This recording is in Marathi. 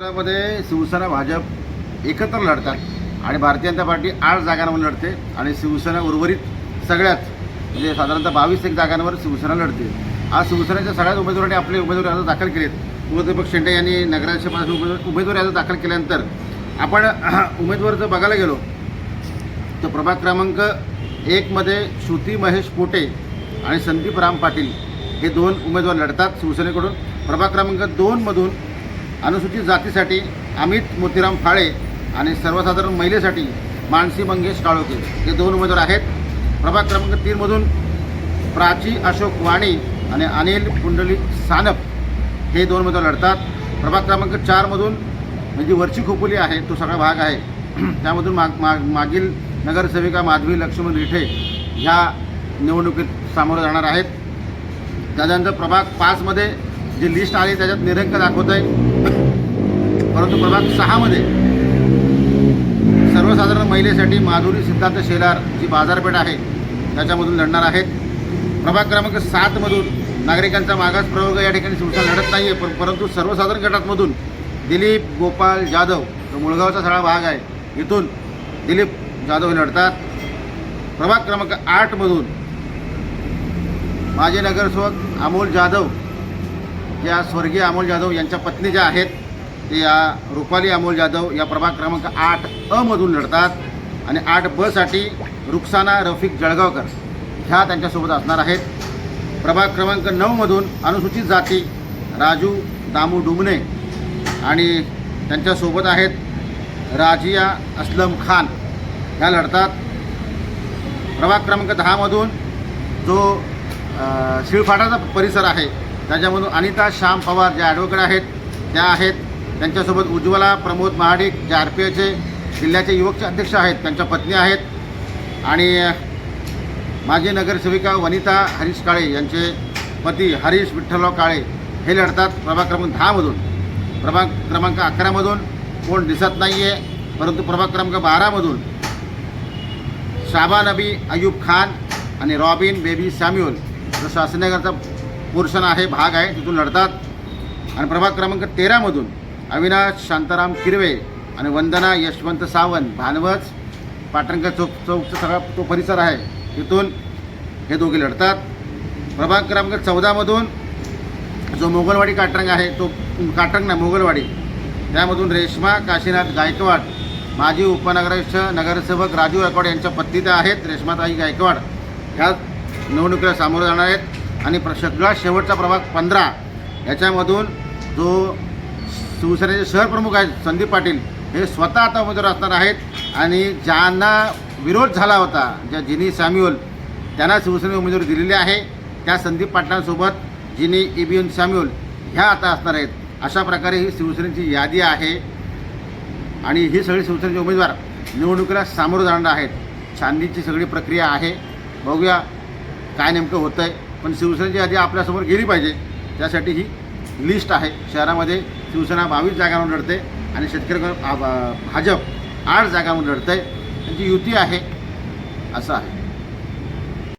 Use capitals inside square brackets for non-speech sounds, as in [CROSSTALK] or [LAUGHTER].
शहरामध्ये शिवसेना भाजप एकत्र लढतात आणि भारतीय जनता पार्टी आठ जागांवर लढते आणि शिवसेना उर्वरित सगळ्याच म्हणजे साधारणतः बावीस एक जागांवर शिवसेना लढते. आज शिवसेनेच्या सगळ्याच उमेदवारांनी आपले उमेदवारी अर्ज दाखल केलेत. मुख्याध्यापक शेंडे यांनी नगराध्यक्षपदाचे उमेदवार उमेदवारी अर्ज दाखल केल्यानंतर आपण [CLEARS THROAT] उमेदवार जर बघायला गेलो तर प्रभाग क्रमांक एकमध्ये श्रुती महेश पोटे आणि संदीप राम पाटील हे दोन उमेदवार लढतात शिवसेनेकडून. प्रभाग क्रमांक दोनमधून अनुसूचित जातीसाठी अमित मोतीराम फाळे आणि सर्वसाधारण महिलेसाठी मानसी मंगेश काळोखे हे दोन उमेदवार आहेत. प्रभाग क्रमांक तीनमधून प्राची अशोक वाणी आणि अनिल पुंडलिक सानप हे दोन उमेदवार लढतात. प्रभाग क्रमांक चारमधून म्हणजे वरची खोपोली आहे तो सगळा भाग आहे. [CLEARS THROAT] त्यामधून माग माग मागील नगरसेविका माधवी लक्ष्मण रिठे ह्या निवडणुकीत सामोरं जाणार आहेत. त्याच्यानंतर प्रभाग पाचमध्ये जी लिस्ट आली त्याच्यात निरंक दाखवत आहे परंतु प्रभाग सहामध्ये सर्वसाधारण महिलेसाठी माधुरी सिद्धार्थ शेलार जी बाजारपेठ आहे त्याच्यामधून लढणार आहेत. प्रभाग क्रमांक सातमधून नागरिकांचा मागास प्रवर्ग या ठिकाणी शिवसेना लढत नाही आहे पर परंतु सर्वसाधारण गटातमधून दिलीप गोपाल जाधव जो मुळगावचा सगळा भाग आहे इथून दिलीप जाधव लढतात. प्रभाग क्रमांक आठमधून माजी नगरसेवक अमोल जाधव या स्वर्गीय अमोल जाधव यांच्या पत्नी ज्या आहेत ते या रुपाली अमोल जाधव या प्रभाग क्रमांक आठ अमधून लढतात आणि आठ बसाठी रुक्साना रफिक जळगावकर ह्या त्यांच्यासोबत असणार आहेत. प्रभाग क्रमांक नऊमधून अनुसूचित जाती राजू दामू डुमने आणि त्यांच्यासोबत आहेत राजिया असलम खान. ह्या लढतात. प्रभाग क्रमांक दहामधून जो शिळफाटाचा परिसर आहे त्याच्यामधून अनिता श्याम पवार ज्या ॲडव्होकेट आहेत त्या आहेत. त्यांच्यासोबत उज्ज्वला प्रमोद महाडिक जे आर पी एचे जिल्ह्याचे युवकचे अध्यक्ष आहेत त्यांच्या पत्नी आहेत. आणि माजी नगरसेविका वनिता हरीश काळे यांचे पती हरीश विठ्ठलराव काळे हे लढतात प्रभाग क्रमांक दहामधून. प्रभाग क्रमांक अकरामधून कोण दिसत नाही आहे परंतु प्रभाग क्रमांक बारामधून शाबा नबी अयूब खान आणि रॉबिन बेबी सॅम्युअल जो शासनगरचा पोर्शन आहे भाग आहे तिथून लढतात. आणि प्रभाग क्रमांक तेरामधून अविनाश शांताराम किरवे आणि वंदना यशवंत सावंत. भानवज पाटणकर चौक चौकचा सगळा तो परिसर आहे. तिथून हे दोघे लढतात. प्रभाग क्रमांक चौदामधून जो मोगलवाडी काटरंग आहे तो काटरंग नाही मोगलवाडी. त्यामधून रेश्मा काशीनाथ गायकवाड माजी उपनगराध्यक्ष नगरसेवक राजू गायकवाड यांच्या पत्नी त्या आहेत. रेश्माताई गायकवाड ह्या निवडणुकीला सामोरं जाणार आहेत. आणि प्र सगळा शेवटचा प्रभाग पंधरा. याच्यामधून जो शिवसेनेचे शहर प्रमुख आहेत संदीप पाटील. हे स्वतः आता उमेदवार असणार आहेत. आणि ज्यांना विरोध झाला होता ज्या जिनी सॅम्युअल त्यांना शिवसेने उमेदवारी दिलेली आहे. त्या संदीप पाटलांसोबत जिनी एन सॅम्युअल ह्या आता असणार आहेत. अशा प्रकारे ही शिवसेनेची यादी आहे. आणि ही सगळी शिवसेनेचे उमेदवार निवडणुकीला सामोरं जाणार आहेत. छाननीची सगळी प्रक्रिया आहे. बघूया काय नेमकं होतं आहे पण शिवसेनेची यादी आपल्यासमोर गेली पाहिजे. त्यासाठी ही लिस्ट आहे शहरामध्ये. शिवसेना बावीस जागांवर लढते आणि शेतकरी भाजप आठ जागांवर लढतं आहे त्यांची युती आहे. असं आहे.